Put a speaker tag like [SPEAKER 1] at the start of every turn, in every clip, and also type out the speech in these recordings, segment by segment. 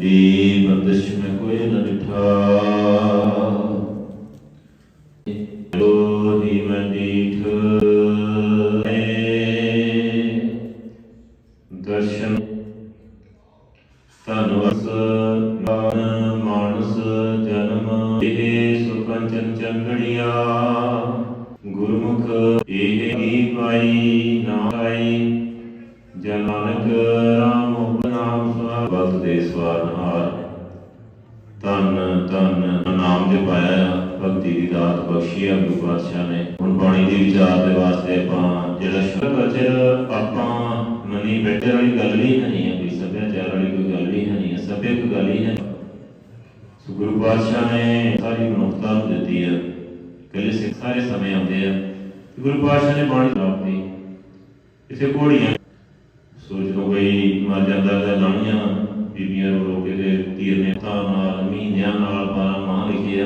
[SPEAKER 1] ਡੰਡੀ ਬੰਦਸ਼ ਮੈਂ ਕੋਈ ਨ ਡਿਠਾ ਦੇ ਸਵਾਰਨਹਾਰ ਧੰਨ ਨਾਮ ਦੇ ਪਾਇਆ ਭਗਤੀ ਦੀ ਦਾਤ ਬਖਸ਼ੀ ਆ ਗੁਰੂ ਪਾਤਸ਼ਾਹ ਨੇ। ਹੁਣ ਬਾਣੀ ਦੇ ਵਿਚਾਰ ਦੇ ਵਾਸਤੇ ਆਪਾਂ ਜਿਹੜਾ ਸ਼ੁਭ ਅਚਰ ਆਪਾਂ ਮਨੀ ਬੈਠੇ ਵਾਲੀ ਗੱਲ ਨਹੀਂ ਹੈ ਕੋਈ ਸੱਭਿਆਚਾਰ ਵਾਲੀ ਕੋਈ ਗੱਲ ਨਹੀਂ ਹੈ ਸੱਭਿਅਕ ਗੱਲ ਹੀ ਹੈ। ਸੋ ਗੁਰੂ ਪਾਤਸ਼ਾਹ ਨੇ ਸਾਰੀ ਮਨੁੱਖਤਾ ਨੂੰ ਦਿੱਤੀ ਹੈ ਕੱਲੇ ਸਿੱਖ ਸਾਰੇ ਸਮੇਂ ਆਉਂਦੇ ਆ। ਗੁਰੂ ਪਾਤਸ਼ਾਹ ਨੇ ਬਾਣੀ ਲਾਤੀ ਇਸੇ ਘੋੜੀਆਂ। ਸੋ ਜਦੋਂ ਕੋਈ ਮਰ ਜਾਂਦਾ ਤਾਂ ਲਾਣੀਆਂ ਬੀਬੀਆਂ ਰੋ ਰੋ ਕੇ ਤੀਰ ਨੇ ਤਾਂ ਨਾਲ, ਮਹੀਨਿਆਂ ਨਾਲ ਬਾਰਾਂ ਮਾਹ ਲਿਖੇ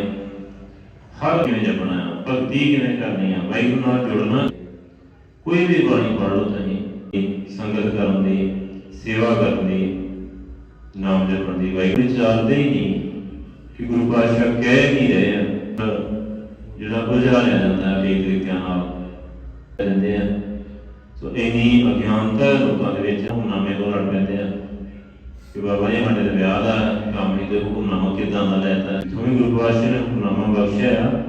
[SPEAKER 1] ਹਰ ਕਿਵੇਂ ਜਪਣਾ ਭਗਤੀ ਕਿਵੇਂ ਕਰਨੀ ਆ, ਵਾਹਿਗੁਰੂ ਨਾਲ ਜੁੜਨਾ। ਕੋਈ ਵੀ ਬਾਣੀ ਪੜ੍ਹ ਲਓ ਤੁਸੀਂ, ਸੰਗਤ ਕਰਨ ਦੀ, ਸੇਵਾ ਕਰਨ ਦੀ, ਨਾਮ ਜਪਣ ਦੀ। ਵਾਹਿਗੁਰੂ ਚਾਹਦੇ ਹੀ ਨਹੀਂ ਕਿ ਗੁਰੂ ਪਾਤਸ਼ਾਹ ਕਹਿ ਨਹੀਂ ਰਹੇ ਆ। ਜਿਹੜਾ ਬੁਝਾ ਲਿਆ ਜਾਂਦਾ ਹੈ ਕਈ ਤਰੀਕਿਆਂ ਨਾਲ ਕਹਿੰਦੇ ਆ। ਸੋ ਇਨੀ ਅਗਿਆਨਤਾ ਲੋਕਾਂ ਦੇ ਵਿੱਚ ਹੁਕਮਨਾਮੇ ਤੋਂ ਲੜ ਪੈਂਦੇ ਆ। ਕਿ ਬਾਬਾ ਜੀ, ਸਾਡੇ ਵਿਆਹ ਦਾ ਕੰਮ ਨਹੀਂ ਹੁਕਮਨਾਮਾ ਕਿਦਾਂ ਦਾ ਲੈਤਾ ਜਿਵੇਂ ਗੁਰੂ ਪਾਤਸ਼ਾਹ ਨੇ ਹੁਕਮਨਾਮਾ ਬਖਸ਼ਿਆ,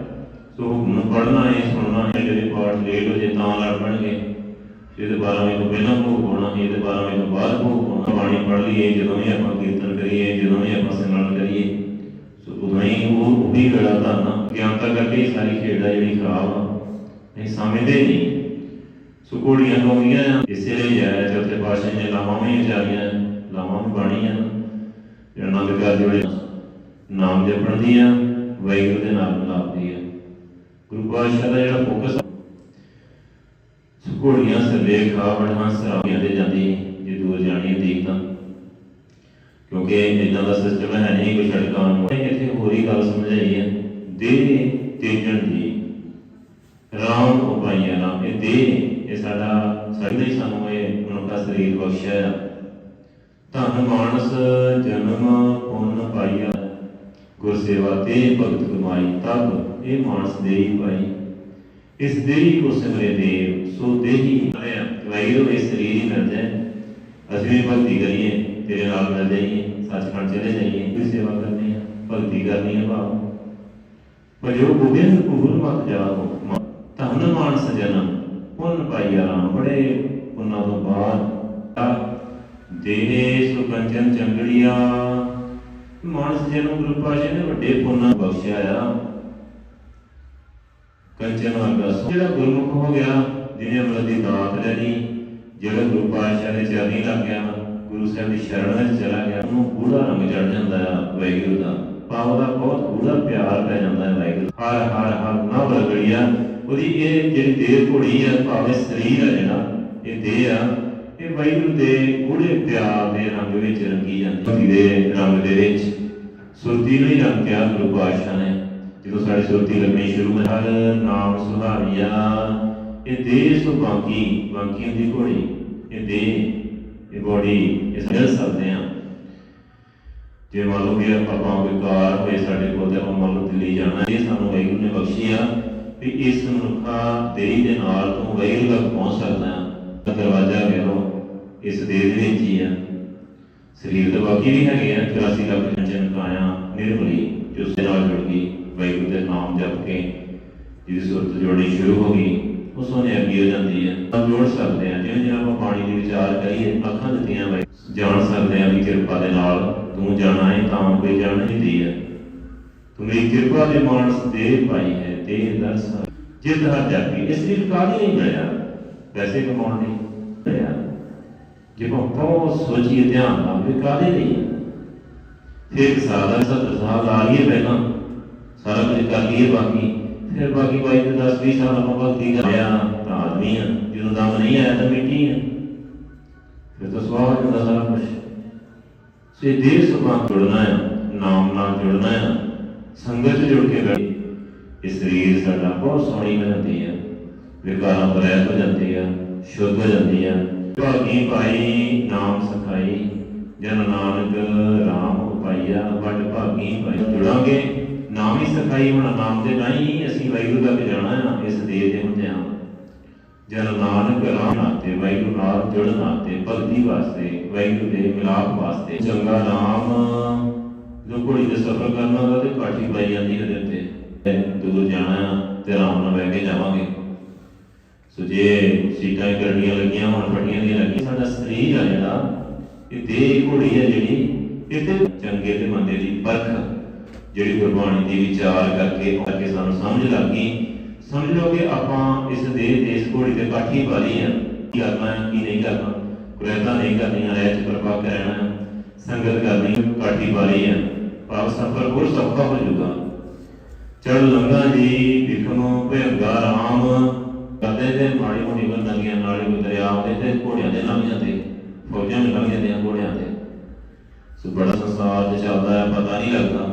[SPEAKER 1] ਸੋ ਹੁਕਮ ਨੂੰ ਹੈ, ਸੁਣਨਾ ਹੈ, ਜਿਹੜੇ ਪਾਠ ਲੇਟ ਹੋ ਜੇ ਤਾਂ ਲੜ ਪੈਣਗੇ। ਇਹਦੇ 12 ਵਜੇ ਤੋਂ ਪਹਿਲਾਂ ਭੋਗ ਹੋਣਾ ਇਹਦੇ 12 ਵਜੇ ਤੋਂ ਬਾਅਦ ਭੋਗ ਹੋਣਾ ਬਾਣੀ ਪੜ੍ਹ ਲਈਏ, ਜਦੋਂ ਵੀ ਆਪਾਂ ਕੀਰਤਨ ਕਰੀਏ, ਜਦੋਂ ਵੀ ਆਪਾਂ ਸਿਮਰਨ ਕਰੀਏ। ਸੋ ਉਦੋਂ ਹੀ ਉਹ ਉਹੀ ਵੇਲਾ ਧਾਰਨਾ ਗਿਆਨਤਾ ਕਰਕੇ ਸਾਰੀ ਖੇਡ ਆ ਜਿਹੜੀ ਖਰਾਬ ਆ ਨਹੀਂ ਸਮਝਦੇ ਨਹੀਂ। ਸੋ ਘੋੜੀਆਂ ਗਾਉਂਦੀਆਂ ਆ ਇਸੇ ਲਈ ਹੈ ਚੌਥੇ ਪਾਤਸ਼ਾਹ ਨੇ ਲਾਵਾਂ ਵੀ ਉਚਾਰੀਆਂ ਲਾਵਾਂ ਵੀ ਬਾਣੀਆਂ ਜਿਹੜਾ ਆਨੰਦ ਕਾਰਜ ਵੇਲੇ ਨਾਮ ਜਪਣ ਦੀ ਆ ਦੇ ਨਾਮ ਮਿਲਾਪਦੀ ਆ। ਗੁਰੂ ਪਾਤਸ਼ਾਹ ਦਾ ਜਿਹੜਾ ਫੋਕਸ ਘੋੜੀਆਂ ਸਰਲੇਖ ਆ ਬੜਾਂ ਸਰਾਵੀਆਂ ਦੇ ਜਾਂਦੀ, ਜੇ ਦੂਰ ਜਾਣੀ ਦੇਖ ਕਿਉਂਕਿ ਇਦਾਂ ਦਾ ਸਿਸਟਮ ਹੈ ਨਹੀਂ ਕੋਈ ਸੜਕਾਂ ਨੂੰ। ਇੱਥੇ ਹੋਰ ਹੀ ਗੱਲ ਸਮਝਾਈ ਹੈ ਦੇ ਤੇਜਣ ਦੀ। ਰਾਮ ਉਪਾਈਆ ਨਾਮ ਇਹ ਦੇ ਇਹ ਸਾਡਾ ਸਾਡੇ ਹੀ ਸਾਨੂੰ ਇਹ ਮਨੁੱਖਾ ਸਰੀਰ ਬਖਸ਼ਿਆ ਆ ਧੰਨ ਮਾਨਸ ਜਨਮ ਪੁੰਨ ਪਾਈਆ। ਗੁਰ ਸੇਵਾ ਤੇ ਭਗਤ ਕਮਾਈ ਤਬ ਇਹ ਮਾਨਸ ਦੇਈ ਪਾਈ। ਇਸ ਦੇਹੀ ਕੋ ਸਿਮਰੇ ਦੇਵ, ਸੋ ਦੇਹੀ ਵਾਹਿਗੁਰੂ ਇਹ ਸਰੀਰ ਹੀ ਮਿਲ ਜਾਏ ਅਸੀਂ ਵੀ ਭਗਤੀ ਕਰੀਏ, ਤੇਰੇ ਨਾਲ ਮਿਲ ਜਾਈਏ, ਸੱਚਖੰਡ ਚਲੇ ਜਾਈਏ, ਕੋਈ ਸੇਵਾ ਕਰਨੀ ਹੈ ਭਗਤੀ ਕਰਨੀ ਹੈ ਭਾਵ। ਭਜੋ ਗੋਬਿੰਦ ਕੁਹਰ ਮਤ ਜਾਓ ਧੰਨ ਮਾਨਸ ਜਨਮ, ਪੁੰਨ ਪਾਈਆ ਰਾਮ ਬੜੇ ਪੁੰਨਾਂ ਤੋਂ ਬਾਅਦ ਦੇਹ ਸੁਕੰਚਨ ਚੰਗੜੀਆ। ਮਾਨਸ ਜਨਮ ਗੁਰੂ ਪਾਸ਼ਾ ਨੇ ਵੱਡੇ ਪੁੰਨਾਂ ਬਖਸ਼ਿਆ ਆ। ਕੰਚਨ ਵਰਗਾ ਜਿਹੜਾ ਗੁਰਮੁਖ ਹੋ ਗਿਆ, ਜਿਹਨੇ ਅਮਰ ਦੀ ਦਾਤ ਲੈ ਲਈ ਜਿਹੜਾ ਗੁਰੂ ਪਾਤਸ਼ਾਹ ਦੇ ਚਰਨੀ ਲੱਗ ਗਿਆ, ਗੁਰੂ ਸਾਹਿਬ ਦੀ ਸ਼ਰਨ ਵਿੱਚ ਚਲਾ ਗਿਆ, ਉਹਨੂੰ ਗੂੜਾ ਰੰਗ ਚੜ ਜਾਂਦਾ ਆ ਵਾਹਿਗੁਰੂ ਦਾ। ਪਾਵ ਦਾ ਬਹੁਤ ਗੂੜਾ ਪਿਆਰ ਪੈ ਜਾਂਦਾ ਹੈ ਵਾਹਿਗੁਰੂ ਹਰ ਹਰ ਹਰ ਨਵ ਰਗੜੀਆ, ਉਹਦੀ ਇਹ ਜਿਹੜੀ ਦੇਹ ਘੋੜੀ ਆ, ਭਾਵੇਂ ਸਰੀਰ ਆ ਜਿਹੜਾ, ਇਹ ਦੇਹ ਆ ਇਹ ਵਾਹਿਗੁਰੂ ਦੇ ਗੂੜੇ ਪਿਆਰ ਦੇ ਰੰਗ ਵਿੱਚ ਰੰਗੀ ਜਾਂਦੀ ਦੇ ਰੰਗ ਦੇ ਵਿੱਚ। ਸੁਰਤੀ ਨੂੰ ਹੀ ਰੰਗ ਕਿਹਾ ਗੁਰੂ ਪਾਤਸ਼ਾਹ ਨੇ। ਜਦੋਂ ਸਾਡੀ ਸੁਰਤੀ ਲੱਗਣੀ ਸ਼ੁਰੂ ਹੋਈ, ਹਰ ਨਾਮ ਸੁਹਾਵਿਆ ਇਹ ਦੇਹ ਸੋ ਬਾਕੀ ਬਾਕੀ ਦੀ ਘੋੜੀ। ਇਹ ਦੇਹ, ਇਹ ਬੋਡੀ, ਇਹ ਸਮਝ ਸਕਦੇ ਆ। ਜੇ ਮੰਨ ਲਓ ਕਿ ਆਪਾਂ ਕੋਈ ਕਾਰ ਹੋਏ ਸਾਡੇ ਕੋਲ ਤੇ ਆਪਾਂ ਮੰਨ ਲਓ ਦਿੱਲੀ ਜਾਣਾ, ਇਹ ਸਾਨੂੰ ਵਾਹਿਗੁਰੂ ਨੇ ਬਖਸ਼ੀ ਆ ਵੀ ਇਸ ਮਨੁੱਖਾ ਦੇਹ ਦੇ ਨਾਲ ਤੋਂ ਵਾਹਿਗੁਰੂ ਤੱਕ ਪਹੁੰਚ ਸਕਦਾ। ਦਰਵਾਜ਼ਾ ਵੇਖੋ ਇਸ ਦੇਹ ਦੇ ਵਿੱਚ ਹੀ ਆ। ਸਰੀਰ ਤਾਂ ਬਾਕੀ ਵੀ ਹੈਗੇ ਆ 84 ਲੱਖ ਜਨ ਕਾਇਆ ਨਿਰਮਲੀ, ਜੋ ਉਸ ਦੇ ਨਾਲ ਜੁੜ ਗਈ, ਵਾਹਿਗੁਰੂ ਦੇ ਨਾਮ ਜਪ ਕੇ ਜਿਹਦੀ ਸੁਰਤ ਜੋੜਨੀ ਸ਼ੁਰੂ ਹੋ ਗਈ ਉਸ ਉਹਨੇ ਅੱਗੇ ਹੋ ਜਾਂਦੀ ਹੈ ਆਪਾਂ ਜੋੜ ਸਕਦੇ ਆ, ਜਿਵੇਂ ਜਿਵੇਂ ਆਪਾਂ ਪਾਣੀ ਦੇ ਵਿਚਾਰ ਕਰੀਏ, ਅੱਖਾਂ ਦਿੱਤੀਆਂ ਬਾਈ। ਜਾਣ ਸਕਦੇ ਆ ਵੀ ਕਿਰਪਾ ਦੇ ਨਾਲ ਤੂੰ ਜਾਣਾ ਹੈ ਤਾਂ ਕੋਈ ਜਾਣ ਨਹੀਂ ਦੀ ਹੈ ਤੂੰ ਮੇਰੀ ਕਿਰਪਾ ਦੇ ਮਾਨਸ ਦੇ ਪਾਈ ਹੈ ਤੇ ਦਰਸ ਜਿਤ ਹਰ ਜਾਪੀ ਇਸ ਲਈ ਕਾਹਦੀ ਨਹੀਂ ਮਿਲਿਆ? ਪੈਸੇ ਕਮਾਉਣ ਲਈ ਮਿਲਿਆ। ਜੇ ਬਹੁਤ ਸੋਚੀਏ ਧਿਆਨ ਨਾਲ ਵੀ ਕਾਹਦੇ ਲਈ ਫਿਰ ਸਾਦਾ ਸਤਰ ਸਾਲ ਆ ਲਈਏ ਪਹਿਲਾਂ, ਸਾਰਾ ਕੁਝ ਕਰ ਲਈਏ ਬਾਕੀ, ਫਿਰ ਬਾਕੀ ਬਾਈ ਦੇ 10 20 ਸਾਲ ਆਪਾਂ ਭਗਤੀ ਕਰ ਤਾਂ ਆਦਮੀ ਆ, ਜਦੋਂ ਦਮ ਨਹੀਂ ਆਇਆ ਤਾਂ ਮਿੱਟੀ ਆ। ਫਿਰ ਤਾਂ ਸਵਾਹ ਹੁੰਦਾ ਸਾਰਾ ਕੁਝ ਸੇ ਦੇਹ ਸੁਭਾਅ ਜੁੜਨਾ ਹੈ ਨਾਮ ਨਾਲ ਜੁੜਨਾ ਆ, ਸੰਗਤ ਜੁੜ ਕੇ ਬੈਠ ਇਹ ਸਰੀਰ ਸਾਡਾ ਬਹੁਤ ਸੋਹਣੀ ਹੋ ਜਾਂਦੀ ਹੈ ਵਿਕਾਰਾਂ ਤੋਂ ਰਹਿਤ ਹੋ ਜਾਂਦੀ ਆ, ਸ਼ੁੱਧ ਹੋ ਜਾਂਦੀ ਆ ਭਾਗੀ ਭਾਈ ਨਾਮ ਸਖਾਈ, ਜਨ ਨਾਨਕ ਰਾਮ ਆ ਵੱਡ ਭਾਗੀ ਭਾਈ। ਜੁੜਾਂਗੇ, ਨਾਮ ਹੀ ਸਖਾਈ, ਹੋਣਾ ਨਾਮ ਦੇ ਨਹੀਂ, ਅਸੀਂ ਵਾਹਿਗੁਰੂ ਤੱਕ ਜਾਣਾ ਆ, ਇਸ ਦੇਹ ਦੇ ਹੁੰਦਿਆਂ ਜਨ ਨਾਨਕ ਰਾਮ ਨਾਤੇ, ਵਾਹਿਗੁਰੂ ਨਾਲ ਜੁੜਨ ਨਾਤੇ, ਭਗਤੀ ਵਾਸਤੇ, ਵਾਹਿਗੁਰੂ ਦੇ ਮਿਲਾਪ ਵਾਸਤੇ। ਚੰਗਾ ਨਾਮ, ਜੋ ਘੋੜੀ ਦੇ ਸਫ਼ਰ ਕਰਨਾ ਉਹਦਾ ਕਾਠੀ ਪਾਈ ਜਾਂਦੀ ਉਹਦੇ ਉੱਤੇ ਦੂਰ ਜਾਣਾ ਆ ਤੇ ਆਰਾਮ ਨਾਲ ਬਹਿ ਕੇ ਜਾਵਾਂਗੇ। ਸੋ ਜੇ ਸੀਟਾਂ ਕਰਨੀਆਂ ਲੱਗੀਆਂ, ਹੁਣ ਫੜੀਆਂ ਦੀਆਂ ਲੱਗੀਆਂ, ਸਾਡਾ ਸਰੀਰ ਆ ਜਿਹੜਾ, ਇਹ ਦੇਹ ਘੋੜੀ ਹੈ ਜਿਹੜੀ, ਇਹ ਚੰਗੇ ਤੇ ਮੰਦੇ ਦੀ ਪਰਖ ਜਿਹੜੀ ਗੁਰਬਾਣੀ ਦੀ ਵਿਚਾਰ ਕਰਕੇ ਕਰਕੇ ਸਾਨੂੰ ਸਮਝ ਲੱਗ ਗਈ। ਸਮਝ ਲਓ ਕਿ ਆਪਾਂ ਇਸ ਦੇਹ ਦੇ ਇਸ ਘੋੜੀ ਤੇ ਕਾਠੀ ਵਾਲੀ ਆ। ਕੀ ਕਰਨਾ ਹੈ, ਕੀ ਨਹੀਂ ਕਰਨਾ? ਕੁਰੈਤਾ ਨਹੀਂ ਕਰਨੀਆਂ ਰਹਿ ਪ੍ਰਭਾ ਕਰਨਾ ਸੰਗਤ ਕਰਨੀ ਕਾਠੀ ਵਾਲੀ ਆ। ਭਾਵ ਸਫਰ ਹੋਰ ਸੌਖਾ ਹੋ ਜਾਊਗਾ। ਚੜ ਲੰਗਾ ਜੀ ਵਿਖਮ ਭਿੰਗਾ ਰਾਮ। ਕਦੇ ਤੇ ਮਾੜੀ ਮੋਟੀ ਗੱਲ ਨਦੀਆਂ ਨਾਲੇ ਕੋਈ ਦਰਿਆ ਆਉਂਦੇ ਤੇ ਘੋੜਿਆਂ ਦੇ ਲੰਘ ਜਾਂਦੇ, ਫੌਜਾਂ ਵੀ ਲੰਘ ਜਾਂਦੀਆਂ ਘੋੜਿਆਂ ਤੇ। ਸੋ ਬੜਾ ਸੰਸਾਰ ਤੇ ਚੱਲਦਾ ਹੈ, ਪਤਾ ਨਹੀਂ ਲੱਗਦਾ,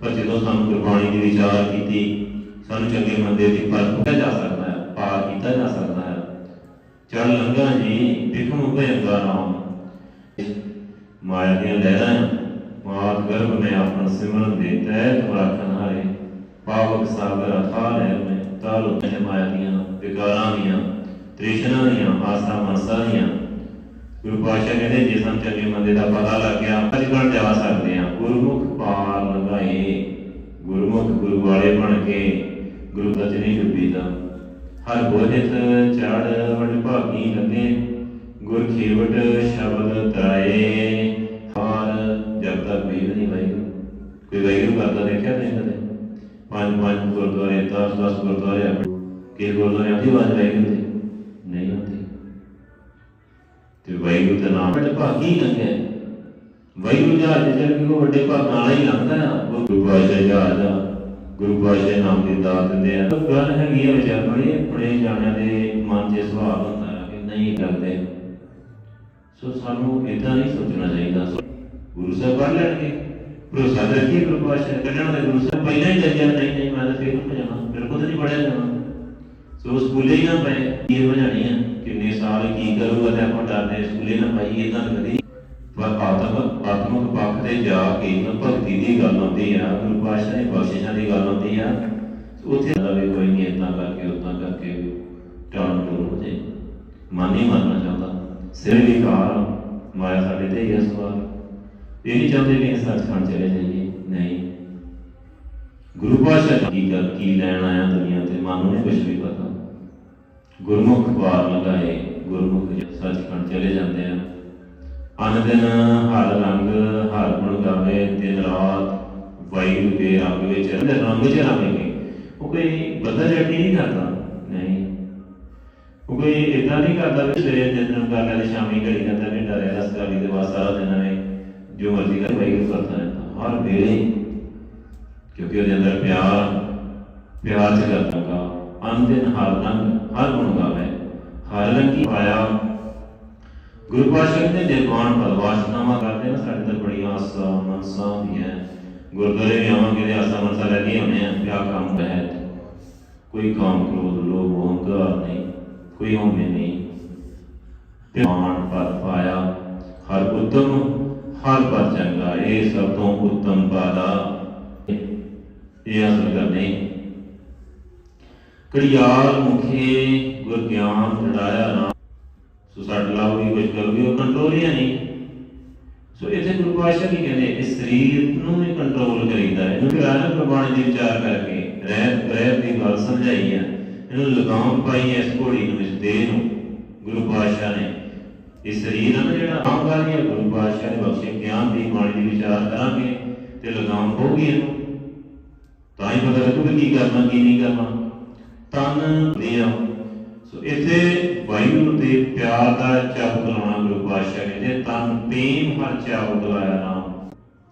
[SPEAKER 1] ਪਰ ਜਦੋਂ ਸਾਨੂੰ ਗੁਰਬਾਣੀ ਦੀ ਵਿਚਾਰ ਕੀਤੀ, ਸਾਨੂੰ ਚੰਗੇ ਮੰਦੇ ਦੀ ਪਰਖ ਕੀਤਾ ਜਾ ਸਕਦਾ ਹੈ, ਪਾਰ ਕੀਤਾ ਜਾ ਸਕਦਾ ਹੈ। ਚੜ ਲੰਗਾ ਜੀ ਵਿਖਮ ਭਿੰਗਾ ਰਾਮ ਮਾਇਆ ਦੀਆਂ ਲਹਿਰਾਂ, ਮਾਤ ਗਰਭ ਨੇ ਆਪਣ ਸਿਮਰਨ ਦੇ ਤਹਿਤ ਰੱਖਣ ਹਾਰੇ। ਪਾਵਕ ਸਾਗਰ ਅਥਾ ਲਹਿਰ ਮੈਂ ਤਾਲੋ ਤੇ ਮਾਇਆ ਦੀਆਂ ਵਿਕਾਰਾਂ ਦੀਆਂ, ਤ੍ਰਿਸ਼ਨਾ ਦੀਆਂ ਆਸਾ ਮਨਸਾ ਗੁਰੂ ਪਾਤਸ਼ਾਹ ਕਹਿੰਦੇ, ਜੇ ਸਾਨੂੰ ਚੰਗੇ ਮੰਦੇ ਦਾ ਪਤਾ ਲੱਗ ਗਿਆ ਅੱਜ ਕੱਲ੍ਹ ਜਾ ਸਕਦੇ ਆ ਗੁਰਮੁਖ ਪਾਰ ਲਗਾਏ, ਗੁਰਮੁਖ ਗੁਰੂ ਵਾਲੇ ਬਣ ਕੇ, ਗੁਰੂ ਦਾ ਨਹੀਂ ਡੁੱਬੀਦਾ ਹਰ ਬੋਧਿਤ ਚੜ ਵਡ ਭਾਗੀ ਲੱਗੇ ਗੁਰ ਖੇਵਟ ਸ਼ਬਦ ਤਰਾਏ ਹਾਰ ਜਬ ਤੱਕ ਵੀ ਨਹੀਂ ਵਾਹਿਗੁਰੂ। ਕੋਈ ਵਾਹਿਗੁਰੂ ਕਰਦਾ ਦੇਖਿਆ ਨਹੀਂ ਕਦੇ? ਪੰਜ ਪੰਜ ਗੁਰਦੁਆਰੇ 10 10 ਗੁਰਦੁਆਰੇ ਕਿ ਗੁਰਦੁਆਰੇ ਆਉਂਦੀ ਆਵਾਜ਼ ਵਾਹਿਗੁਰੂ ਦੀ ਨਹੀਂ ਆਉਂਦੀ ਤੇ ਵਾਹਿਗੁਰੂ ਦਾ ਨਾਮ ਬੜੇ ਭਾਗੀ ਲੰਘਿਆ ਵਾਹਿਗੁਰੂ ਜਹਾਜ਼ ਤੇ ਚੱਲ ਉਹ ਵੱਡੇ ਭਾਗ ਨਾਲ ਹੀ ਲੰਘਦਾ ਆ। ਗੁਰੂ ਪਾਤਸ਼ਾਹ ਜਹਾਜ਼ ਆ ਗੁਰੂ ਪਾਤਸ਼ਾਹ ਨਾਮ ਦੀ ਦਾਤ ਦਿੰਦੇ ਆ। ਗੱਲ ਹੈਗੀ ਆ ਵਿਚਾਰ ਆਪਣੇ ਜਾਣਿਆਂ ਦੇ ਮਨ 'ਚ ਸਵਾਲ ਹੁੰਦਾ ਹੈ ਕਿ ਨਹੀਂ ਕਰਦੇ ਸੋ ਸਾਨੂੰ ਇਦਾਂ ਨਹੀਂ ਸੋਚਣਾ ਚਾਹੀਦਾ। ਗੁਰੂ ਸਾਹਿਬ ਪੜ੍ਹ ਲੈਣਗੇ। ਭਰੋਸਾ ਰੱਖੀਏ ਗੁਰੂ ਪਾਤਸ਼ਾਹ ਕੱਢਣ ਦੇ ਗੁਰੂ ਸਾਹਿਬ ਪਹਿਲਾਂ ਹੀ ਦੱਸਿਆ ਨਹੀਂ ਨਹੀਂ, ਮੈਂ ਤਾਂ ਫੇਰ ਨੂੰ ਜਾਣਾ ਮੇਰੇ ਕੋਲ ਤਾਂ ਨਹੀਂ ਪੜਿਆ ਜਾਣਾ। ਸੋ ਸਕੂਲੇ ਹੀ ਨਾ ਪਏ ਇਹ ਵਜਾਣੀ ਆ? ਕਿੰਨੇ ਸਾਲ ਕੀ ਕਰੂਗਾ ਤੇ ਆਪਾਂ ਡਰਦੇ ਸਕੂਲੇ ਨਾ ਪਾਈਏ ਤਾਂ ਕਦੀ। ਪਰ ਆਤਮ, ਆਤਮਕ ਪੱਖ ਤੇ ਜਾ ਕੇ ਭਗਤੀ ਦੀ ਗੱਲ ਆਉਂਦੀ ਆ, ਗੁਰੂ ਪਾਤਸ਼ਾਹ ਦੀ ਬਖਸ਼ਿਸ਼ਾਂ ਦੀ ਗੱਲ ਆਉਂਦੀ ਆ। ਉੱਥੇ ਦਾ ਵੀ ਕੋਈ ਨਹੀਂ ਇਦਾਂ ਕਰਕੇ ਉਦਾਂ ਕਰਕੇ ਟਾਣ ਟੂਣ ਹੋ ਜੇ ਮਨ ਨਹੀਂ ਮੰਨਣਾ ਚਾਹੁੰਦਾ। ਸਿਰ ਵੀ ਮਾਇਆ ਸਾਡੇ ਤੇ ਹੀ ਆ ਇਹ ਨਹੀਂ ਚਾਹੁੰਦੇ ਕਿ ਅਸੀਂ ਸੱਚਖੰਡ ਚਲੇ ਜਾਈਏ। ਨਹੀਂ। ਗੁਰੂ ਪਾਤਸ਼ਾਹ ਕੀ ਗੱਲ ਕੀ ਲੈਣ ਆਇਆ ਦੁਨੀਆ ਤੇ? ਮਨ ਨੂੰ ਨਹੀਂ ਕੁਝ ਵੀ ਪਤਾ। ਗੁਰਮੁਖ ਬਾਰ ਲਗਾਏ ਗੁਰਮੁਖ ਸੱਚਖੰਡ ਚਲੇ ਜਾਂਦੇ ਆ। ਅਨ ਦਿਨ ਹਰ ਰੰਗ, ਹਰ ਗੁਣ ਗਾਵੇ, ਦਿਨ ਰਾਤ ਵਾਹਿਗੁਰੂ ਦੇ ਰੰਗ ਵਿੱਚ ਰਹਿੰਦੇ ਰੰਗ ਚ ਰਹਾਂਗੇ ਉਹ ਕੋਈ ਬਦਲ ਜੱਟੀ ਨਹੀਂ ਕਰਦਾ। ਨਹੀਂ। ਉਹ ਕੋਈ ਇਦਾਂ ਨਹੀਂ ਕਰਦਾ ਵੀ ਸਵੇਰੇ ਦਿਨ ਨੂੰ ਕਰ ਲਿਆ ਸ਼ਾਮੀ ਘੜੀ ਕਰਦਾ ਵੀ ਡਰਿਆ ਰਸਤਾ ਵੀ ਦੇ ਬਾਅਦ ਸਾਰਾ ਦਿਨ ਐਵੇਂ ਜੋ ਮਰਜ਼ੀ ਕਰ, ਵਾਹਿਗੁਰੂ ਕਰਦਾ ਰਹਿੰਦਾ। ਹਰ ਵੇਲੇ ਕਿਉਂਕਿ ਉਹਦੇ ਅੰਦਰ ਪਿਆਰ ਪਿਆਰ ਚ ਕਰਦਾਗਾ ਅਨ ਦਿਨ ਹਰ ਰੰਗ ਹਰ ਗੁਣ ਗਾਵੇ ਹਰ ਰੰਗੀ ਪਾਇਆ ਗੁਰੂ ਪਾਤਸ਼ਾਹ ਨੇ ਨਿਰਵਾਣ ਪਰਵਾਸ਼ਨਾਮਾ ਕਰਦੇ ਨੇ ਸਾਡੇ ਤੇ ਬੜੀਆਂ ਆਸਾਂ ਮਨਸਾਂ ਹੁੰਦੀਆਂ ਗੁਰਦੁਆਰੇ ਵੀ ਆਵਾਂਗੇ ਤੇ ਆਸਾਂ ਮਨਸਾਂ ਲੈ ਕੇ ਆਉਂਦੇ ਆ ਪਿਆ ਕੰਮ ਹੈ ਕੋਈ ਕਾਮ ਕ੍ਰੋਧ ਲੋਭ ਅਹੰਕਾਰ ਨਹੀਂ ਕੋਈ ਹਉਮੈ ਨਹੀਂ ਪਿਆਣ ਪਰ ਪਾਇਆ ਹਰ ਉਤਮ ਹਰ ਪਰ ਚੰਗਾ ਇਹ ਸਭ ਤੋਂ ਉਤਮ ਪਾਦਾ ਇਹ ਅਸਲ ਗੱਲ ਨਹੀਂ ਕੜਿਆਲ ਮੁਖੇ ਗੁਰ ਗਿਆਨ ਜੜਾਇਆ ਨਾ ਸੋ ਸਾਡਾ ਲਾਭ ਵੀ ਕੁਝ ਕਰੋਗੇ ਉਹ ਕੰਟਰੋਲ ਹੀ ਨਹੀਂ। ਸੋ ਇੱਥੇ ਗੁਰੂ ਪਾਤਸ਼ਾਹ ਕੀ ਕਹਿੰਦੇ ਇਸ ਸਰੀਰ ਨੂੰ ਵੀ ਕੰਟਰੋਲ ਕਰੀਦਾ ਹੈ। ਇਹਨੂੰ ਕਿਹਾ ਪ੍ਰਮਾਣ ਦੀ ਵਿਚਾਰ ਕਰਕੇ ਰਹਿਤ ਰਹਿਤ ਦੀ ਗੱਲ ਸਮਝਾਈ ਹੈ। ਇਹਨੂੰ ਲਗਾਮ ਪਾਈ ਇਸ ਘੋੜੀ ਨੂੰ, ਇਸ ਦੇਹ ਨੂੰ, ਗੁਰੂ ਪਾਤਸ਼ਾਹ ਨੇ। ਇਹ ਸਰੀਰ ਹੈ ਜਿਹੜਾ, ਆਮ ਗੱਲ ਹੈ। ਗੁਰੂ ਪਾਤਸ਼ਾਹ ਨੇ ਬਖਸ਼ੇ ਗਿਆਨ ਦੀ ਬਾਣੀ ਦੀ ਵਿਚਾਰ ਕਰਾਂਗੇ ਤੇ ਲਗਾਮ ਹੋਊਗੀ ਇਹਨੂੰ। ਤਾਂ ਹੀ ਪਤਾ ਲੱਗੂਗਾ ਕੀ ਕਰਨਾ, ਕੀ ਨਹੀਂ ਕਰਨਾ। ਤਨ ਦੇ ਸੋ ਇੱਥੇ ਵਾਹਿਗੁਰੂ ਦੇ ਪਿਆਰ ਦਾ ਚਾਬੁਕ ਲਾਉਣਾ ਗੁਰੂ ਪਾਤਸ਼ਾਹ ਕਹਿੰਦੇ ਤਨ ਪੀਮ ਹਰ ਚਾਬੁਕ ਲਾਇਆ ਨਾਮ।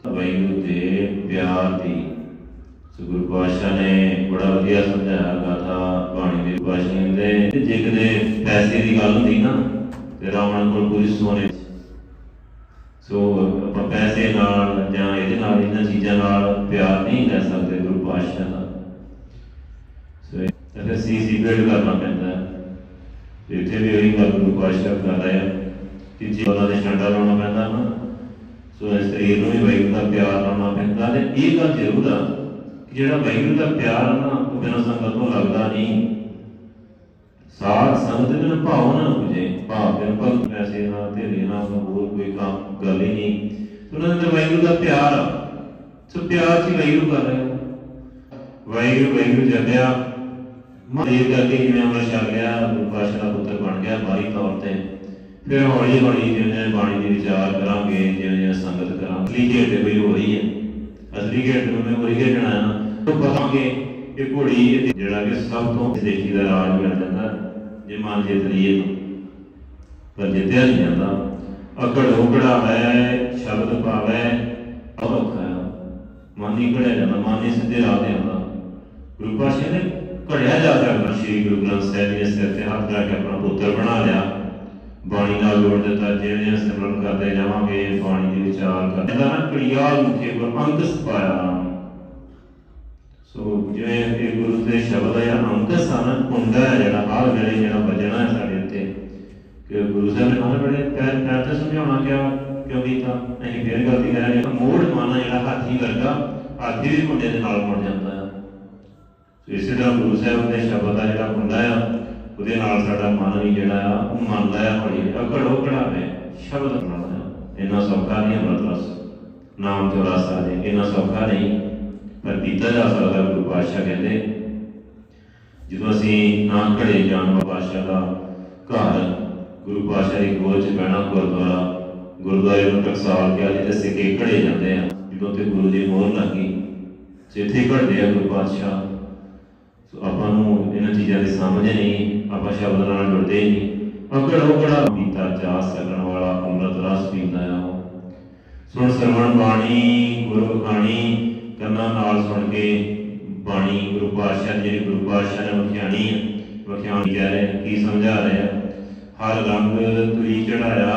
[SPEAKER 1] ਵਾਹਿਗੁਰੂ ਦੇ ਪਿਆਰ ਦੀ ਸੋ ਗੁਰੂ ਪਾਤਸ਼ਾਹ ਨੇ ਬੜਾ ਵਧੀਆ ਸਮਝਾਇਆ, ਗਾਥਾ, ਬਾਣੀ ਦੇ ਪਾਤਸ਼ਾਹ ਦੇ ਜੇ ਕਦੇ ਪੈਸੇ ਦੀ ਗੱਲ ਹੁੰਦੀ ਨਾ, ਤੇ ਰਾਵਣ ਕੋਲ ਪੂਰੀ ਸੋਨੇ ਸੋ ਆਪਾਂ ਪੈਸੇ ਨਾਲ ਜਾਂ ਇਹਦੇ ਨਾਲ ਇਹਨਾਂ ਚੀਜ਼ਾਂ ਨਾਲ ਪਿਆਰ ਨਹੀਂ ਕਰ ਸਕਦੇ ਗੁਰੂ ਪਾਤਸ਼ਾਹ ਦਾ ਸੀਸੀ ਬਿਲਡ ਕਰਨਾ ਪੈਂਦਾ ਹੈ। ਤੇ ਇੱਥੇ ਵੀ ਉਹੀ ਗੱਲ ਗੁਰੂ ਪਾਤਸ਼ਾਹ ਕਰਦਾ ਹੈ ਕਿ ਜੇ ਉਹਨਾਂ ਦੇ ਛਾਂਡਾ ਲਾਉਣਾ ਪੈਂਦਾ ਨਾ। ਸੋ ਇਸ ਸਰੀਰ ਨੂੰ ਵੀ ਵਾਹਿਗੁਰੂ ਦਾ ਪਿਆਰ ਲਾਉਣਾ ਪੈਂਦਾ ਤੇ ਇਹ ਗੱਲ ਜ਼ਰੂਰ ਆ ਕਿ ਜਿਹੜਾ ਵਾਹਿਗੁਰੂ ਦਾ ਪਿਆਰ ਨਾ, ਉਹ ਬਿਨਾਂ ਸੰਗਤ ਤੋਂ ਲੱਗਦਾ ਨਹੀਂ। ਸਾਧ ਸੰਗਤ ਦੇ ਬਿਨਾਂ ਭਾਵ ਨਾ ਪੁਜੇ। ਭਾਵ ਬਿਨਾਂ ਭਗਤ ਪੈਸੇ ਨਾਲ ਧੇਰੇ ਨਾਲ ਹੋਰ ਕੋਈ ਕੰਮ, ਗੱਲ ਹੀ ਨਹੀਂ। ਉਹਨਾਂ ਦੇ ਵਾਹਿਗੁਰੂ ਦਾ ਪਿਆਰ ਆ। ਸੋ ਪਿਆਰ ਚ ਵਾਹਿਗੁਰੂ ਕਰ ਰਹੇ। ਵਾਹਿਗੁਰੂ ਵਾਹਿਗੁਰੂ ਜਪਿਆ। ਮਰੀਰ ਕਰਕੇ ਜਿਵੇਂ ਅਮਰ ਛਕ ਲਿਆ ਗੁਰੂ ਪਾਤਸ਼ਾਹ ਦਾ ਪੁੱਤਰ ਬਣ ਗਿਆ ਬਾਹਰੀ ਤੌਰ ਤੇ। ਫਿਰ ਹੌਲੀ ਹੌਲੀ ਜਿਵੇਂ ਬਾਣੀ ਦੇ ਵਿਚਾਰ ਕਰਾਂਗੇ ਜਿਵੇਂ ਜਿਵੇਂ ਸੰਗਤ ਕਰਾਂਗੇ, ਅਸਲੀ ਖੇਡ ਤੇ ਕੋਈ ਹੋ ਰਹੀ ਹੈ। ਅਸਲੀ ਖੇਡ ਨੂੰ ਮੈਂ ਹੋਰੀ ਖੇਡਣਾ ਹੈ ਤਾਂ ਪਤਾਂਗੇ ਕਿ ਘੋੜੀ ਇਹ ਜਿਹੜਾ ਕਿ ਸਭ ਤੋਂ ਦੇਖੀ ਦਾ ਰਾਜ ਮਿਲ ਜਾਂਦਾ ਜੇ ਮਨ ਜਿੱਤ ਲਈਏ ਤਾਂ। ਪਰ ਜਿੱਤਿਆ ਨਹੀਂ ਜਾਂਦਾ। ਅਕੜ ਉਕੜਾ ਹੈ, ਸ਼ਬਦ ਪਾਵੇ ਔਖਾ ਹੈ। ਮਨ ਨਹੀਂ ਘੜਿਆ ਜਾਂਦਾ, ਮਨ ਨਹੀਂ ਸਿੱਧੇ ਰਾਹ ਤੇ ਆਉਂਦਾ। ਗੁਰੂ ਪਾਤਸ਼ਾਹ ਨੇ ਘੜਿਆ ਜਾ ਸਕਦਾ ਸ਼੍ਰੀ ਗੁਰੂ ਗ੍ਰੰਥ ਸਾਹਿਬ ਜੀ ਨੇ ਸਿਰ ਤੇ ਹੱਥ ਰੱਖ ਕੇ ਆਪਣਾ ਪੁੱਤਰ ਬਣਾ ਲਿਆ। ਬਾਣੀ ਨਾਲ ਜੋੜ ਦਿੱਤਾ, ਜਿਵੇਂ ਸਿਮਰਨ ਕਰਦੇ ਜਾਵਾਂਗੇ, ਬਾਣੀ ਦੇ ਵਿਚਾਰ ਕਰਦੇ ਤਾਂ ਨਾ ਮੁਖੇ ਪਰ ਅੰਕਸ ਸੋ ਜਿਵੇਂ ਇਹ ਗੁਰੂ ਦੇ ਸ਼ਬਦ ਹੈ ਅੰਕਸ ਹਨ ਕੁੰਡਾ ਹੈ ਜਿਹੜਾ ਹਰ ਵੇਲੇ ਜਿਹੜਾ ਵੱਜਣਾ ਹੈ ਸਾਡੇ ਉੱਤੇ। ਕਿ ਗੁਰੂ ਸਾਹਿਬ ਨੇ ਹਰ ਵੇਲੇ ਪੈਰ ਪੈਰ ਤੇ ਸਮਝਾਉਣਾ ਕਿਆ ਕਿਉਂਕਿ ਤਾਂ ਅਸੀਂ ਫੇਰ ਗਲਤੀ ਕਰ ਮੋੜ ਮਾਨਾ ਜਿਹੜਾ ਹਾਥੀ ਵਰਗਾ, ਹਾਥੀ ਵੀ ਕੁੰਡੇ ਦੇ ਨਾਲ ਮੁੜ ਜਾਂਦਾ ਹੈ। ਇਸੇ ਤਰ੍ਹਾਂ ਗੁਰੂ ਸਾਹਿਬ ਦੇ ਸ਼ਬਦ ਦਾ ਜਿਹੜਾ ਹੁੰਦਾ ਆ, ਉਹਦੇ ਨਾਲ ਸਾਡਾ ਮਨ ਵੀ ਜਿਹੜਾ ਆ, ਉਹ ਮੰਨਦਾ ਆ ਹੌਲੀ ਅਕੜ ਉਕੜਾ ਵੇ ਸ਼ਬਦ ਮੰਨਦਾ ਇੰਨਾ ਸੌਖਾ ਨਹੀਂ ਅੰਮ੍ਰਿਤ ਰਸ ਨਾਮ ਤੇ ਰਸ ਆ ਜੇ, ਇੰਨਾ ਸੌਖਾ ਨਹੀਂ। ਪਰ ਪੀਤਾ ਜਾ ਸਕਦਾ ਗੁਰੂ ਪਾਤਸ਼ਾਹ ਕਹਿੰਦੇ, ਜਦੋਂ ਅਸੀਂ ਨਾ ਘੜੇ ਜਾਣ ਪਾਤਸ਼ਾਹ ਦਾ ਘਰ, ਗੁਰੂ ਪਾਤਸ਼ਾਹ ਦੀ ਗੋਦ 'ਚ ਬਹਿਣਾ ਗੁਰਦੁਆਰਾ, ਗੁਰਦੁਆਰੇ ਨੂੰ ਟਕਸਾਲ ਕਿਹਾ ਜਿਹਦੇ ਸਿੱਕੇ ਘੜੇ ਜਾਂਦੇ ਆ, ਜਦੋਂ ਤੇ ਗੁਰੂ ਦੀ ਮੋਹਰ ਲੱਗੀ। ਜਿੱਥੇ ਘੜਦੇ ਆ ਗੁਰੂ ਪਾਤਸ਼ਾਹ। ਸੋ ਆਪਾਂ ਨੂੰ ਇਹਨਾਂ ਚੀਜ਼ਾਂ ਦੀ ਸਮਝ ਨਹੀਂ, ਆਪਾਂ ਸ਼ਬਦ ਨਾਲ ਜੁੜਦੇ ਨਹੀਂ। ਅਕੜ ਉਕੜਾ ਪੀਤਾ ਜਾ ਸਕਣ ਵਾਲਾ ਅੰਮ੍ਰਿਤ ਰਸ ਪੀਂਦਾ ਆ ਸੁਣ ਸਰਵਣ ਬਾਣੀ, ਗੁਰੂ ਬਖਾਣੀ ਕੰਨਾਂ ਨਾਲ ਸੁਣ ਕੇ ਬਾਣੀ ਗੁਰੂ ਪਾਤਸ਼ਾਹ ਜਿਹੜੀ ਗੁਰੂ ਪਾਤਸ਼ਾਹ ਨੇ ਵਿਖਿਆਣੀ ਹੈ ਵਿਖਿਆਣੀ ਕਹਿ ਰਹੇ ਕੀ ਸਮਝਾ ਰਹੇ ਹਰ ਰੰਗ ਤੁਰੀ ਚੜਾਇਆ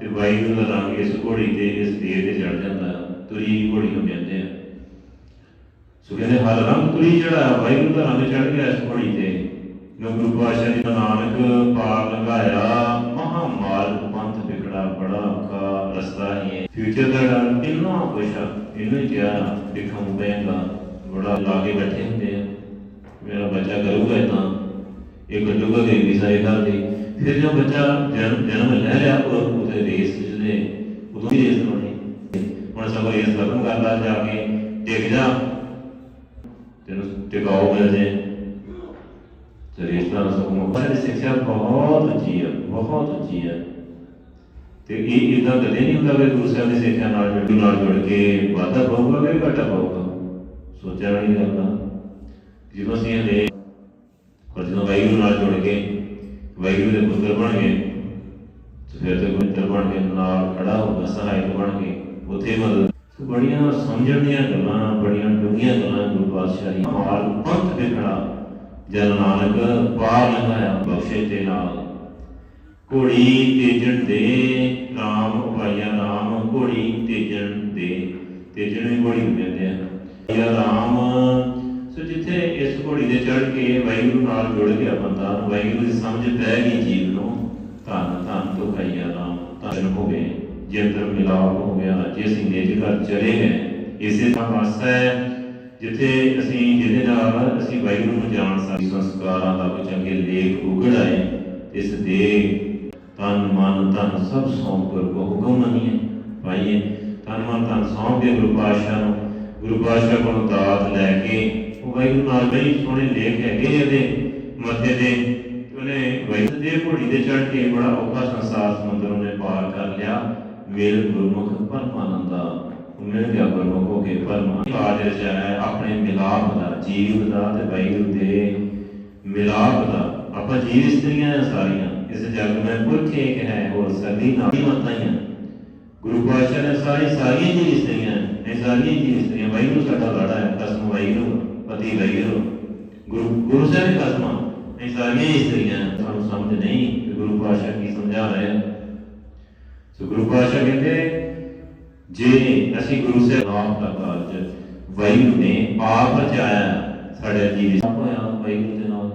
[SPEAKER 1] ਤੇ ਵਾਹਿਗੁਰੂ ਦਾ ਰੰਗ ਇਸ ਘੋੜੀ ਤੇ, ਇਸ ਦੇਹ ਤੇ ਚੜ ਜਾਂਦਾ ਹੈ। ਤੁਰੀ ਘੋੜੀ ਨੂੰ ਸੋ ਕਹਿੰਦੇ ਹਰ ਰੰਗ ਤੁਰੀ ਚੜਾਇਆ ਵਾਹਿਗੁਰੂ ਦਾ ਰੰਗ ਚੜ ਗਿਆ ਇਸ ਘੋੜੀ ਤੇ। ਜੋ ਗੁਰੂ ਪਾਤਸ਼ਾਹ ਜੀ ਦਾ ਨਾਨਕ ਪਾਰ ਲੰਘਾਇਆ ਮਹਾ ਮਾਰਗ ਪੰਥ ਵਿਗੜਾ ਬੜਾ ਔਖਾ, ਰਸਤਾ ਹੀ ਹੈ। ਫਿਊਚਰ ਦਾ ਡਰ ਕਿੰਨਾ ਕੁਛ ਆ, ਇਹਨੂੰ ਦਿਖਾਉਂ ਬੈਂਗਾ ਬੜਾ ਲਾਗੇ ਬੈਠੇ ਹੁੰਦੇ ਆ। ਮੇਰਾ ਬੱਚਾ ਕਰੂਗਾ ਇਦਾਂ ਇਹ ਕੱਢੂਗਾ ਗਰੀਬੀ ਸਾਰੇ ਘਰ ਦੀ। ਫਿਰ ਜੋ ਬੱਚਾ ਜਨਮ ਜਨਮ ਲੈ ਲਿਆ, ਉਹ ਉਹਦੇ ਰੇਸ ਜਿਹਦੇ ਉਦੋਂ ਹੀ ਰੇਸ ਬਣਨੀ ਹੁਣ ਸਭ ਰੇਸ ਖਤਮ ਕਰ ਜਾ ਕੇ ਡਿੱਗ ਜਾ। ਤੈਨੂੰ ਟਿਕਾਓ ਮਿਲ ਜੇ ਤੇ ਇਸ ਤਰ੍ਹਾਂ ਸਭ ਮੁਖਾਂ ਦੀ ਸਿੱਖਿਆ ਬਹੁਤ ਉੱਚੀ ਹੈ ਬਹੁਤ ਉੱਚੀ ਹੈ ਤੇ ਇਹ ਇਦਾਂ ਕਦੇ ਨਹੀਂ ਹੁੰਦਾ ਕਿ ਗੁਰੂ ਸਾਹਿਬ ਦੀ ਸਿੱਖਿਆ ਨਾਲ ਜੁੜ ਨਾਲ ਜੁੜ ਕੇ ਵਾਧਾ ਪਾਊਗਾ ਕਿ ਘਾਟਾ ਪਾਊਗਾ ਸੋਚਿਆ ਵੀ ਨਹੀਂ ਜਾਂਦਾ ਜਦੋਂ ਅਸੀਂ ਇਹ ਪਰ ਜਦੋਂ ਵਾਹਿਗੁਰੂ ਨਾਲ ਜੁੜ ਕੇ ਵਾਹਿਗੁਰੂ ਦੇ ਪੁੱਤਰ ਬਣ ਗਏ ਤੇ ਫਿਰ ਤੇ ਪੁੱਤਰ ਬਣ ਕੇ ਨਾਲ ਬੜੀਆਂ ਸਮਝਣ ਦੀਆਂ ਗੱਲਾਂ, ਬੜੀਆਂ ਡੂੰਘੀਆਂ ਗੱਲਾਂ ਗੁਰੂ ਪਾਤਸ਼ਾਹ ਦੀ ਮਾਲ ਪੰਥ ਦੇ ਖੜਾ ਜਨ ਨਾਨਕ ਪਾਰ ਲੰਘਾਇਆ ਬਖਸ਼ੇ ਤੇ ਨਾਲ। ਘੋੜੀ ਤੇਜਣ ਦੇ ਨਾਮ ਉਪਾਇਆ ਨਾਮ ਘੋੜੀ ਤੇਜਣ ਦੇ, ਤੇਜਣ ਵੀ ਘੋੜੀ ਨੂੰ ਆ। ਜਾਂ ਰਾਮ, ਸੋ ਜਿੱਥੇ ਇਸ ਘੋੜੀ ਦੇ ਚੜ ਕੇ ਵਾਹਿਗੁਰੂ ਨਾਲ ਜੁੜ ਗਿਆ ਬੰਦਾ, ਵਾਹਿਗੁਰੂ ਦੀ ਸਮਝ ਪੈ ਗਈ ਜੀਵ ਨੂੰ, ਧੰਨ ਧੰਨ ਤੋਂ ਖਾਈਆ ਨਾਮ ਧੰਨ ਹੋ ਗਏ। ਜਿੰਦਰ ਮਿਲਾਪ ਹੋ ਗਿਆ ਜੇ ਅਸੀਂ ਨਿਜ ਘਰ ਚਲੇ ਗਏ, ਇਸੇ ਤਰ੍ਹਾਂ ਵਾਸਤਾ ਹੈ, ਜਿੱਥੇ ਅਸੀਂ ਜਿਹਦੇ ਨਾਲ ਅਸੀਂ ਵਾਹਿਗੁਰੂ ਨੂੰ ਜਾਣ ਸਕਦੇ ਸੰਸਕਾਰਾਂ ਦਾ ਕੋਈ ਚੰਗੇ ਲੇਖ ਉਗੜ ਇਸ ਦੇ ਤਨ ਮਨ ਧਨ ਸਭ ਸੌਂਪ ਕਰ ਹੁਕਮ ਮੰਨੀਏ ਪਾਈਏ ਤਨ ਮਨ ਧਨ ਸੌਂਪ ਕੇ ਗੁਰੂ ਪਾਤਸ਼ਾਹ ਨੂੰ, ਗੁਰੂ ਪਾਤਸ਼ਾਹ ਕੋਲੋਂ ਦਾਤ ਲੈ ਕੇ, ਉਹ ਵਾਹਿਗੁਰੂ ਨਾਲ ਬਈ ਸੋਹਣੇ ਲੇਖ ਹੈਗੇ ਇਹਦੇ ਮੱਥੇ ਤੇ, ਉਹਨੇ ਵਾਹਿਗੁਰੂ ਦੇ ਘੋੜੀ ਤੇ ਚੜ ਕੇ ਬੜਾ ਔਖਾ ਸੰਸਾਰ ਸਮੁੰਦਰ ਉਹਨੇ ਪਾਰ ਕਰ ਲਿਆ। ਮੇਲ ਗੁਰਮੁਖ ਪਰਮਾਨੰਦਾ ਉਹ ਮਿਲ ਗੁਰਮੁਖ ਹੋ ਕੇ ਪਰਮਾਨੰਦ ਕਾਜ ਰਚਾਇਆ ਆਪਣੇ ਮਿਲਾਪ ਦਾ, ਜੀਵ ਦਾ ਤੇ ਵਾਹਿਗੁਰੂ ਦੇ ਮਿਲਾਪ ਦਾ। ਆਪਾਂ ਜੀਵ ਇਸਤਰੀਆਂ ਸਾਰੀਆਂ, ਇਸ ਜਗ ਵਿੱਚ ਪੁਰਖ ਇੱਕ ਹੈ ਹੋਰ ਸਦੀ ਨਾਮੀ ਮਤਾਈਆਂ ਗੁਰੂ ਪਾਤਸ਼ਾਹ ਨੇ ਸਾਰੀ ਸਾਰੀਆਂ ਜੀਵ ਇਸਤਰੀਆਂ, ਇਹ ਸਾਰੀਆਂ ਜੀਵ ਇਸਤਰੀਆਂ, ਵਾਹਿਗੁਰੂ ਸਾਡਾ ਲਾੜਾ ਹੈ, ਕਸਮ ਵਾਹਿਗੁਰੂ, ਪਤੀ ਵਾਹਿਗੁਰੂ। ਗੁਰੂ ਗੁਰੂ ਸਾਹਿਬ ਕਸਮਾਂ ਇਹ ਸਾਰੀਆਂ ਇਸਤਰੀਆਂ। ਤੁਹਾਨੂੰ ਸਮਝ ਨਹੀਂ ਕਿ ਗੁਰੂ ਪਾਤਸ਼ਾਹ ਕੀ ਸਮਝਾ ਰਹੇ ਆ। ਸੋ ਗੁਰੂ ਪਾਤਸ਼ਾਹ ਕਹਿੰਦੇ, ਜੇ ਅਸੀਂ ਗੁਰੂ ਸਾਹਿਬ ਨਾਮ ਦਾ ਕਾਰਜ ਵਾਹਿਗੁਰੂ ਨੇ ਆਪ ਰਚਾਇਆ, ਸਾਡੇ ਜੀਵ ਹੋਇਆ ਵਾਹਿਗੁਰੂ ਦੇ ਨਾਲ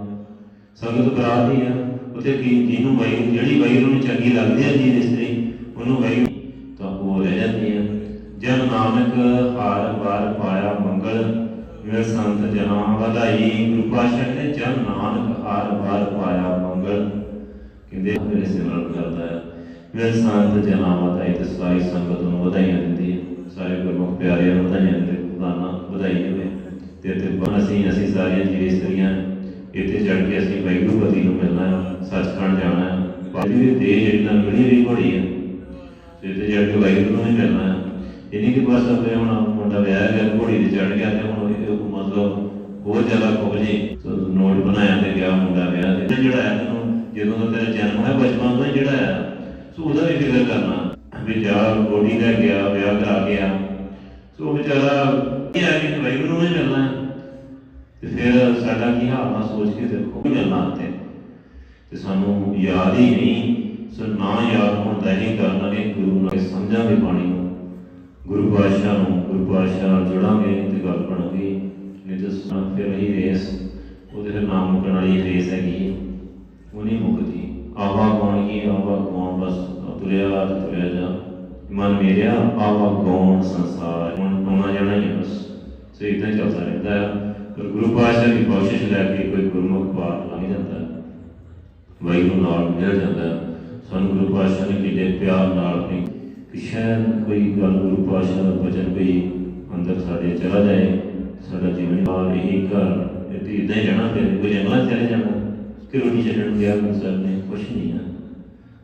[SPEAKER 1] ਸੰਗਤ ਕਰਾਤੀ ਆ। ਉਤੇ ਕੀ, ਜਿਹਨੂੰ ਵਾਹਿਗੁਰੂ, ਜਿਹੜੀ ਵਾਹਿਗੁਰੂ ਨੂੰ ਚੰਗੀ ਲੱਗਦੀ ਹੈ ਜੀਵ ਇਸਤਰੀ ਉਹਨੂੰ ਵਾਹਿਗੁਰੂ ਤਾਂ ਉਹ ਰਹਿ ਜਾਂਦੀ ਹੈ ਨਾਨਕ ਹਰ ਵਾਰ ਪਾਇਆ ਮੰਗਲ ਮੇਰੇ ਸੰਤ ਜਨਾਂ ਵਧਾਈ। ਗੁਰੂ ਪਾਤਸ਼ਾਹ ਨੇ ਜਨ ਨਾਨਕ ਹਰ ਵਾਰ ਪਾਇਆ ਮੰਗਲ। ਕਹਿੰਦੇ ਮੇਰੇ ਸਿਮਰਨ ਕਰਦਾ ਹੈ ਮੇਰੇ ਸੰਤ ਜਨਾਂ ਵਧਾਈ ਤੇ ਸਾਰੀ ਸੰਗਤ ਨੂੰ ਵਧਾਈਆਂ ਦਿੰਦੀ ਹੈ। ਸਾਰੇ ਗੁਰਮੁਖ ਪਿਆਰਿਆਂ ਨੂੰ ਵਧਾਈਆਂ ਦਿੰਦੇ ਖੁਦਾਨਾ ਵਧਾਈ ਹੋਵੇ। ਤੇ ਤੇ ਅਸੀਂ ਅਸੀਂ ਸਾਰੀਆਂ ਜੀਵ ਇਸਤਰੀਆਂ ਇੱਥੇ ਚੜ ਕੇ ਅਸੀਂ ਵੈਗੁਰੂ ਪਤੀ ਨੂੰ ਮਿਲਣਾ ਹੈ, ਸੱਚਖੰਡ ਜਾਣਾ ਹੈ। ਪਾਜੀ ਦੇ ਦੇਹ ਜਿਹੜੀ ਨਾਲ ਮਿਲੀ ਵੀ ਘੋੜੀ ਹੈ। ਤੇ ਤੇ ਜੜ ਕੇ ਵਾਹਿਗੁਰੂ ਨੂੰ ਹੀ ਮਿਲਣਾ ਹੈ। ਇਹ ਨਹੀਂ ਕਿ ਬਸ ਆਪਣੇ ਹੁਣ ਮੁੰਡਾ ਵਿਆਹ ਗਿਆ, ਘੋੜੀ ਤੇ ਚੜ ਗਿਆ ਤੇ ਹੁਣ ਇਹ ਮਤਲਬ ਬਹੁਤ ਜ਼ਿਆਦਾ ਖੁੱਭ ਜੀ। ਸੋ ਨੋਟ ਬਣਾਇਆ ਤੇ ਗਿਆ ਮੁੰਡਾ ਵਿਆਹ ਤੇ। ਜਿਹੜਾ ਹੈ ਤੈਨੂੰ ਜਦੋਂ ਦਾ ਤੇਰਾ ਜਨਮ ਹੋਇਆ, ਬਚਪਨ ਤੋਂ ਹੀ ਜਿਹੜਾ ਹੈ ਸੋ ਉਹਦਾ ਵੀ ਫਿਕਰ ਕਰਨਾ ਵੀ ਜਾ ਘੋੜੀ ਗਿਆ ਵਿਆਹ ਕਰਾ ਗਿਆ ਸੋ ਵਿਚਾਰਾ ਇਹ ਆ ਕਿ ਵਾਹਿਗੁਰੂ ਨੂੰ ਹੀ। ਤੇ ਫਿਰ ਸਾਡਾ ਕੀ ਹਾਲ ਨਾ ਸੋਚ ਕੇ ਦੇਖੋ। ਕੀ ਤੇ ਤੇ ਸਾਨੂੰ ਯਾਦ ਹੀ ਨਹੀਂ ਸੋ ਨਾ ਯਾਦ ਹੋਣ ਦਾ ਹੀ ਕਰਨਾ ਹੈ ਗੁਰੂ ਨਾਲ ਸਮਝਾਂਗੇ ਬਾਣੀ ਨੂੰ। ਗੁਰੂ ਪਾਤਸ਼ਾਹ ਨੂੰ, ਗੁਰੂ ਪਾਤਸ਼ਾਹ ਨਾਲ ਜੁੜਾਂਗੇ ਤੇ ਗੱਲ ਬਣਾਂਗੇ। ਨਹੀਂ ਤਾਂ ਸਾ- ਫਿਰ ਇਹੀ ਰੇਸ, ਉਹਦੇ ਫਿਰ ਨਾਮ ਮੁਕਣ ਵਾਲੀ ਰੇਸ ਹੈਗੀ ਉਹ ਨਹੀਂ ਮੁੱਕਦੀ। ਆਵਾ ਗਾਉਣ ਆਵਾ ਗਾਉਣ ਬਸ ਤੁਰਿਆ ਤੇ ਤੁਰਿਆ ਜਾ। ਮਨ ਮੇਰਿਆ, ਆਵਾ ਗਾਉਣ ਸੰਸਾਰ, ਹੁਣ ਆਉਣਾ ਜਾਣਾ ਹੀ ਬਸ। ਸੋ ਇਦਾਂ ਚੱਲਦਾ ਰਹਿੰਦਾ ਹੈ ਪਰ ਗੁਰੂ ਪਾਤਸ਼ਾਹ ਦੀ ਬਖਸ਼ਿਸ਼ ਲੈ ਕੇ ਕੋਈ ਗੁਰਮੁਖ ਪਾਰ ਲੰਘ ਜਾਂਦਾ। ਹੈ ਵਾਹਿਗੁਰੂ ਨਾਲ ਮਿਲ ਜਾਂਦਾ। ਹੈ। ਸਾਨੂੰ ਗੁਰੂ ਪਾਤਸ਼ਾਹ ਨੇ ਕਿਤੇ ਪਿਆਰ ਨਾਲ ਆਪਣੀ ਕਿ ਸ਼ਾਇਦ ਕੋਈ ਗੱਲ ਗੁਰੂ ਪਾਤਸ਼ਾਹ ਦਾ ਬਚਨ ਕੋਈ ਅੰਦਰ ਸਾਡੇ ਚਲਾ ਜਾਏ, ਸਾਡਾ ਜੀਵਨ ਨਾਲ ਇਹੀ ਘਰ ਇਹ ਇਦਾਂ ਹੀ ਰਹਿਣਾ, ਫਿਰ ਕੋਈ ਜੰਗਲਾਂ ਚਲੇ ਜਾਣਾ। ਕਿ ਰੋਟੀ ਛੱਡਣ ਗਿਆ ਗੁਰੂ ਸਾਹਿਬ ਨੇ ਕੁਛ ਨਹੀਂ ਹੈ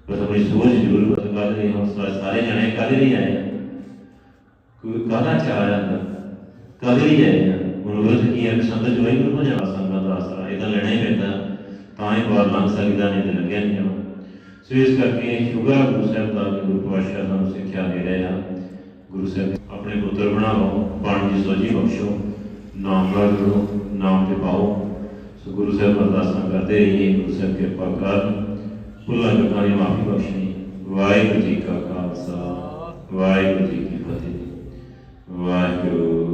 [SPEAKER 1] ਬਸ ਆਪਣੀ ਸੋਚ ਜ਼ਰੂਰ ਬਦਲ ਲਈ ਹੁਣ ਸਾ- ਸਾਰੇ ਜਣੇ ਕਾਹਦੇ ਲਈ ਆਏ ਆ ਕੋਈ ਕਾਹਦਾ ਚਾਹ ਜਾਂਦਾ ਕਾਹਦੇ ਲਈ ਆਏ ਆ ਮਨੋਰਥ ਕੀ ਹੈ ਕਿ ਸੰਗਤ ਜੋਈ ਨੂੰ ਹੋ ਜਾਣਾ ਸੰਗਤ ਦਾ ਆਸਰਾ ਇਹ ਤਾਂ ਲੈਣਾ ਹੀ ਪੈਂਦਾ ਤਾਂ ਹੀ ਬਾਹਰ ਲੰਘ ਸਕਦਾ ਨਹੀਂ ਤੇ ਲੰਘਿਆ ਨਹੀਂ ਜਾਣਾ ਸੋ ਇਸ ਕਰਕੇ ਸ਼ੁਗਰ ਆ ਗੁਰੂ ਸਾਹਿਬ ਦਾ ਕਿ ਗੁਰੂ ਪਾਤਸ਼ਾਹ ਸਾਨੂੰ ਸਿੱਖਿਆ ਦੇ ਰਹੇ ਆ ਗੁਰੂ ਸਾਹਿਬ ਆਪਣੇ ਪੁੱਤਰ ਬਣਾਓ ਬਾਣੀ ਦੀ ਸੋਝੀ ਬਖਸ਼ੋ ਨਾਮ ਦਾ ਗੁਰੂ ਨਾਮ ਤੇ ਪਾਓ ਸੋ ਗੁਰੂ ਸਾਹਿਬ ਅਰਦਾਸਾਂ ਕਰਦੇ ਰਹੀਏ ਗੁਰੂ ਸਾਹਿਬ ਕਿਰਪਾ ਕਰਨ। ਭੁੱਲਾਂ ਚੁੱਕਾਂ ਦੀ ਮਾਫੀ ਬਖਸ਼ਣੀ। ਵਾਹਿਗੁਰੂ ਜੀ ਕਾ ਖਾਲਸਾ, ਵਾਹਿਗੁਰੂ ਜੀ ਕੀ ਫਤਿਹ। ਵਾਹਿਗੁਰੂ